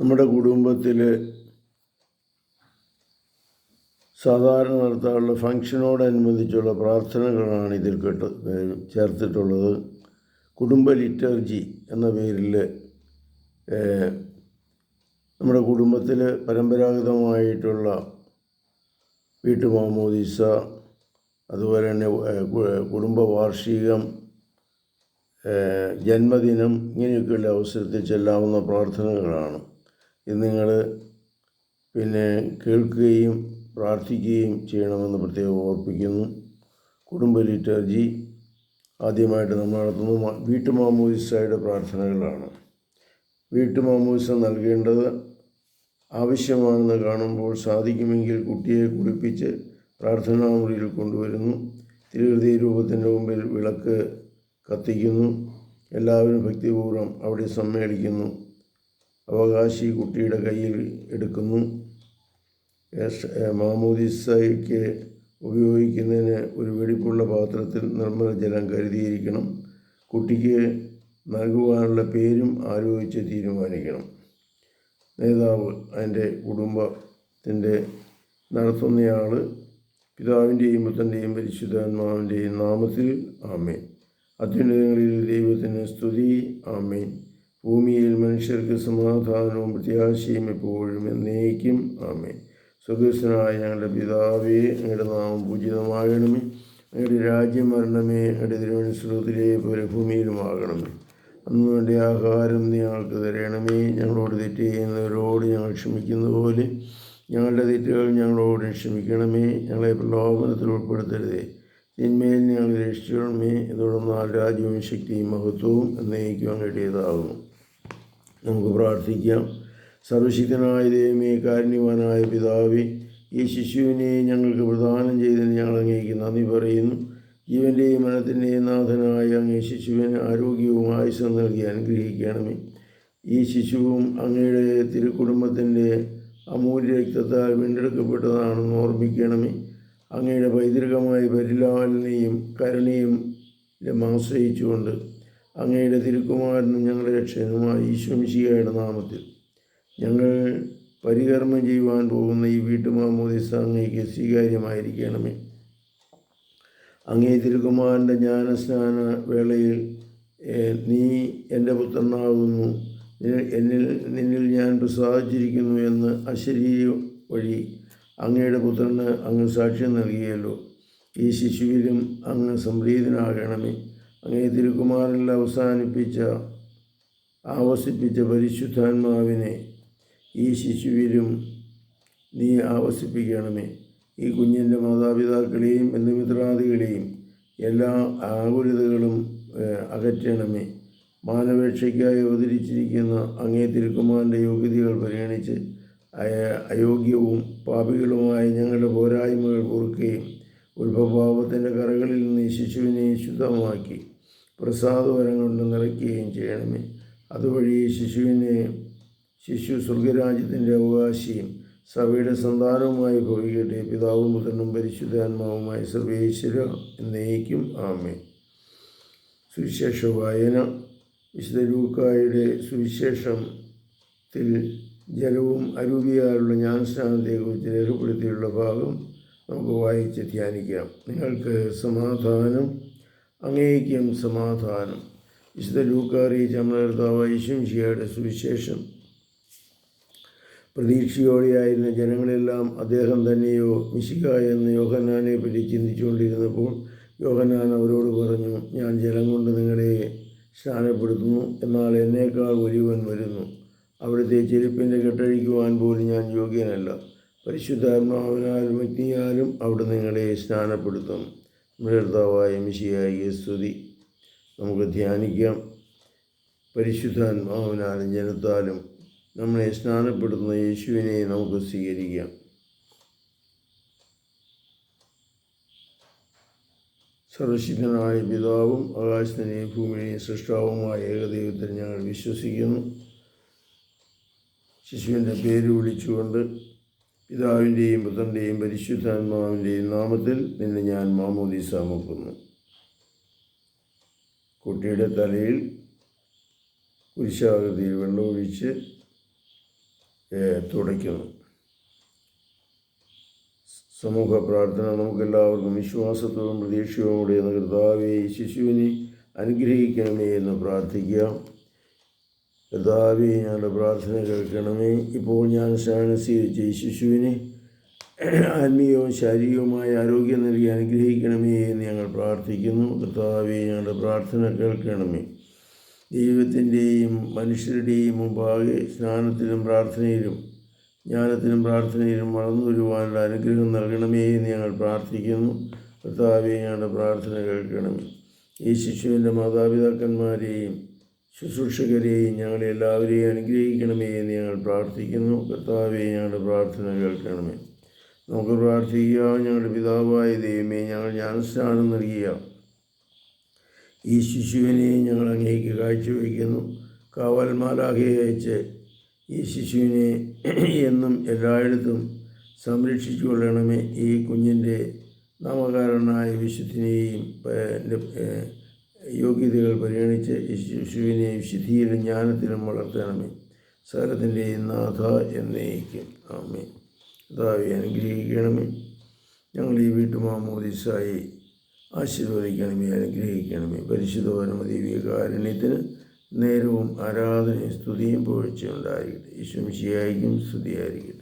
നമ്മുടെ കുടുംബത്തിൽ സാധാരണ നടത്താറുള്ള ഫങ്ഷനോടനുബന്ധിച്ചുള്ള പ്രാർത്ഥനകളാണ് ഇതിൽ കേട്ട് ചേർത്തിട്ടുള്ളത്. കുടുംബ ലിറ്റർജി എന്ന പേരിൽ നമ്മുടെ കുടുംബത്തിൽ പരമ്പരാഗതമായിട്ടുള്ള വീട്ടുമാമോദീസ അതുപോലെ തന്നെ കുടുംബ വാർഷികം ജന്മദിനം ഇങ്ങനെയൊക്കെയുള്ള അവസരത്തിൽ ചെല്ലാവുന്ന പ്രാർത്ഥനകളാണ്. നിങ്ങൾ പിന്നെ കേൾക്കുകയും പ്രാർത്ഥിക്കുകയും ചെയ്യണമെന്ന് പ്രത്യേകം ഓർപ്പിക്കുന്നു. കുടുംബ ലിറ്റർജി ആദ്യമായിട്ട് നമ്മൾ നടത്തുന്നത് വീട്ടുമാമൂസായുടെ പ്രാർത്ഥനകളാണ്. വീട്ടുമാമോദിസ നൽകേണ്ടത് ആവശ്യമാണെന്ന് കാണുമ്പോൾ സാധിക്കുമെങ്കിൽ കുട്ടിയെ കുളിപ്പിച്ച് പ്രാർത്ഥനാ മുറിയിൽ കൊണ്ടുവരുന്നു. തിരുഹൃദയ രൂപത്തിന്റെ മുമ്പിൽ വിളക്ക് കത്തിക്കുന്നു. എല്ലാവരും ഭക്തിപൂർവം അവിടെ സമ്മേളിക്കുന്നു. അവകാശി കുട്ടിയുടെ കയ്യിൽ എടുക്കുന്നു. മാമോദിസയ്ക്ക് ഉപയോഗിക്കുന്നതിന് ഒരു വെടിപ്പുള്ള പാത്രത്തിൽ നിർമ്മല ജലം കരുതിയിരിക്കണം. കുട്ടിക്ക് നൽകുവാനുള്ള പേരും ആലോചിച്ച് തീരുമാനിക്കണം. നേതാവ് അതിന്റെ കുടുംബത്തിന്റെ നടത്തുന്നയാൾ പിതാവിന്റെയും പുത്രന്റെയും പരിശുദ്ധാത്മാവിന്റെയും നാമത്തിൽ ആമേൻ. അത്യുന്നതങ്ങളിൽ ദൈവത്തിന് സ്തുതി. ആമേൻ. ഭൂമിയിൽ മനുഷ്യർക്ക് സമാധാനവും പ്രത്യാശയും എപ്പോഴും എന്നേക്കും. ആമേ സ്വർഗസ്വനായ ഞങ്ങളുടെ പിതാവേ ഞങ്ങളുടെ നാമം പൂജിതമാകണമേ. ഞങ്ങളുടെ രാജ്യം വരണമേ. അങ്ങയുടെ തിരുവനന്തപുരത്തിലെ പോലെ ഭൂമിയിലുമാകണമേ അന്ന് വേണ്ട ആഹാരം ഞങ്ങൾക്ക് തരണമേ. ഞങ്ങളോട് തെറ്റ് ചെയ്യുന്നവരോട് ഞങ്ങൾ ക്ഷമിക്കുന്ന പോലെ ഞങ്ങളുടെ തെറ്റുകൾ ഞങ്ങളോട് ക്ഷമിക്കണമേ. ഞങ്ങളെ പ്രലോഭനത്തിൽ ഉൾപ്പെടുത്തരുതേ. തിന്മയിൽ ഞങ്ങൾ രക്ഷിക്കണമേ. ഇതോടൊന്നാൽ രാജ്യവും ശക്തിയും മഹത്വവും എന്നേക്കും അങ്ങയുടേതാകുന്നു നമുക്ക് പ്രാർത്ഥിക്കാം. സർവശക്തനായ ദൈവമേ കാരുണ്യവാനായ പിതാവി ഈ ശിശുവിനെ ഞങ്ങൾക്ക് പ്രദാനം ചെയ്തതിന് ഞങ്ങൾ അങ്ങേക്ക് നന്ദി പറയുന്നു. ജീവന്റെയും മനത്തിന്റെയും നാഥനായ അങ്ങേ ശിശുവിന് ആരോഗ്യവും ആയുസ്സും നൽകി അനുഗ്രഹിക്കണമേ. ഈ ശിശുവും അങ്ങയുടെ തിരുക്കുടുംബത്തിന്റെ അമൂല്യ രക്തത്താൽ വീണ്ടെടുക്കപ്പെട്ടതാണെന്ന് ഓർമ്മിക്കണമേ. അങ്ങയുടെ പൈതൃകമായ പരിലാലനയും കരുണയും ആശ്രയിച്ചുകൊണ്ട് അങ്ങയുടെ തിരുക്കുമാരനും ഞങ്ങളുടെ രക്ഷകനുമായ ഈശ്വംശിയായുടെ നാമത്തിൽ ഞങ്ങൾ പരികർമ്മം ചെയ്യുവാൻ പോകുന്ന ഈ വീട്ടുമാമോദിസ അങ്ങേക്ക് സ്വീകാര്യമായിരിക്കണമേ. അങ്ങേ തിരുക്കുമാരന്റെ ജ്ഞാനസ്നാന വേളയിൽ നീ എന്റെ പുത്രനാകുന്നു. എന്നിൽ നിന്നിൽ ഞാൻ പ്രസാദിച്ചിരിക്കുന്നു എന്ന് അശരീരി വഴി അങ്ങയുടെ പുത്രന് അങ്ങ് സാക്ഷ്യം നൽകിയല്ലോ. ഈ ശിശുവിലും അങ്ങ് സംപ്രീതനാകണമേ. അങ്ങേ തിരുകുമാറിൽ അവസാനിപ്പിച്ച ആവസിപ്പിച്ച പരിശുദ്ധാത്മാവിനെ ഈ ശിശുവിലും നീ ആവസിപ്പിക്കണമേ. ഈ കുഞ്ഞിന്റെ മാതാപിതാക്കളെയും ബന്ധുമിത്രാദികളെയും എല്ലാ ആകുലതകളും അകറ്റണമേ. മാനവേക്ഷയ്ക്കായി അവതരിച്ചിരിക്കുന്ന അങ്ങേ തിരുക്കുമാറിന്റെ യോഗ്യതകൾ പരിഗണിച്ച് അയ- അയോഗ്യവും പാപികളുമായ ഞങ്ങളുടെ പോരായ്മകൾ കുറുക്കുകയും ഉത്ഭവഭാവത്തിന്റെ കറകളിൽ നിന്ന് ശിശുവിനെ ശുദ്ധമാക്കി. പ്രസാദവരം കൊണ്ട് നിറയ്ക്കുകയും ചെയ്യണമേ. അതുവഴി ശിശുവിനെ ശിശു സ്വർഗരാജ്യത്തിന്റെ അവകാശിയും സഭയുടെ സന്താനവുമായി ഭവിക്കട്ടെ. പിതാവും പുത്രനും പരിശുദ്ധാത്മാവുമായി സർവേശ്വര എന്നേക്കും ആമേ സുവിശേഷ വായന. വിശുദ്ധ ലൂക്കായുടെ സുവിശേഷത്തിൽ ജലവും അരൂപിയാലുള്ള ജ്ഞാനസ്നാനത്തെക്കുറിച്ച് രേഖപ്പെടുത്തിയുള്ള ഭാഗം നമുക്ക് വായിച്ച് ധ്യാനിക്കാം. നിങ്ങൾക്ക് സമാധാനം അങ്ങേക്കും സമാധാനം. വിശുദ്ധ ലൂക്കാറി ചമലർത്താവ് ഐശ്വംശിയുടെ സുവിശേഷം. പ്രതീക്ഷയോടെയായിരുന്ന ജനങ്ങളെല്ലാം അദ്ദേഹം തന്നെയോ മിശിക എന്ന് യോഹന്നാനെ പറ്റി ചിന്തിച്ചുകൊണ്ടിരുന്നപ്പോൾ യോഹന്നാൻ അവരോട് പറഞ്ഞു ഞാൻ ജലം കൊണ്ട് നിങ്ങളെ സ്നാനപ്പെടുത്തുന്നു എന്നാൽ എന്നേക്കാൾ ഒരുവൻ വരുന്നു. അവിടുത്തെ ചെരുപ്പിന്റെ കെട്ടഴിക്കുവാൻ പോലും ഞാൻ യോഗ്യനല്ല. പരിശുദ്ധാത്മാവിനാലും അഗ്നിയാലും അവിടെ നിങ്ങളെ സ്നാനപ്പെടുത്തും. നമ്മുടെ കർത്താവായ മിശിയായി സ്തുതി. നമുക്ക് ധ്യാനിക്കാം. പരിശുദ്ധാത്മാവിനാലും ജനത്താലും നമ്മളെ സ്നാനപ്പെടുത്തുന്ന യേശുവിനെ നമുക്ക് സ്വീകരിക്കാം. സർവശിദ്ധനായ പിതാവും ആകാശത്തിനെയും ഭൂമിയെയും സൃഷ്ടാവുമായ ഏകദൈവത്തിൽ ഞങ്ങൾ വിശ്വസിക്കുന്നു. ശിശുവിന്റെ പേര് വിളിച്ചുകൊണ്ട് പിതാവിന്റെയും പുത്രന്റെയും പരിശുദ്ധാത്മാവിന്റെയും നാമത്തിൽ നിന്ന് ഞാൻ മാമോദീസ മുക്കുന്നു കുട്ടിയുടെ തലയിൽ കുരിശാകൃതിയിൽ വെള്ളമൊഴിച്ച് തുടയ്ക്കുന്നു. സമൂഹ പ്രാർത്ഥന നമുക്കെല്ലാവർക്കും വിശ്വാസത്തോടും പ്രതീക്ഷയോടെ കർത്താവെ ശിശുവിനെ അനുഗ്രഹിക്കണമേ എന്ന് പ്രാർത്ഥിക്കാം. കർത്താവെ ഞങ്ങളുടെ പ്രാർത്ഥന കേൾക്കണമേ. ഇപ്പോൾ ഞാൻ സ്നാനം സ്വീകരിച്ച ശിശുവിനെ ആത്മീയവും ശാരീരികവുമായ ആരോഗ്യം നൽകി അനുഗ്രഹിക്കണമേ എന്ന് ഞങ്ങൾ പ്രാർത്ഥിക്കുന്നു. കർത്താവെ ഞങ്ങളുടെ പ്രാർത്ഥന കേൾക്കണമേ. ദൈവത്തിന്റെയും മനുഷ്യരുടെയും മുമ്പാകെ സ്നാനത്തിലും പ്രാർത്ഥനയിലും ജ്ഞാനത്തിനും പ്രാർത്ഥനയിലും വളർന്നു വരുവാനുള്ള അനുഗ്രഹം നൽകണമേ എന്ന് ഞങ്ങൾ പ്രാർത്ഥിക്കുന്നു. കർത്താവെ ഞങ്ങളുടെ പ്രാർത്ഥന കേൾക്കണമേ. ഈ ശിശുവിന്റെ മാതാപിതാക്കന്മാരെയും ശുശ്രൂഷകരെയും ഞങ്ങളെ എല്ലാവരെയും അനുഗ്രഹിക്കണമേ എന്ന് ഞങ്ങൾ പ്രാർത്ഥിക്കുന്നു. കർത്താവെ ഞങ്ങളുടെ പ്രാർത്ഥന കേൾക്കണമേ. നമുക്ക് പ്രാർത്ഥിക്കുക ഞങ്ങളുടെ പിതാവായ ദൈവമേ ഞങ്ങൾ ജ്ഞാനസ്നാനം നൽകിയ ഈ ശിശുവിനെ ഞങ്ങൾ അങ്ങേക്ക് കാഴ്ചവെക്കുന്നു കാവൽമാലാഖെ അയച്ച് ഈ ശിശുവിനെ എന്നും എല്ലായിടത്തും സംരക്ഷിച്ചു കൊള്ളണമേ ഈ കുഞ്ഞിന്റെ നാമകാരനായ വിശുദ്ധിനെയും യോഗ്യതകൾ പരിഗണിച്ച് ശിശുവിനെ വിശുദ്ധിയിലും ജ്ഞാനത്തിലും വളർത്തണമേ. സകലത്തിന്റെയും നാഥ എന്നേക്കും. ആമേ അതാവി അനുഗ്രഹിക്കണമേ. ഞങ്ങൾ ഈ വീട്ടുമാമോദിസായി ആശീർവദിക്കണമേ അനുഗ്രഹിക്കണമേ. പരിശുദ്ധപരമതി കാരുണ്യത്തിന് നേരവും ആരാധനയും സ്തുതിയും പുകഴ്ചയും ഉണ്ടായിരിക്കട്ടെ. ഈശ്വംശിയായിരിക്കും സ്തുതിയായിരിക്കട്ടെ.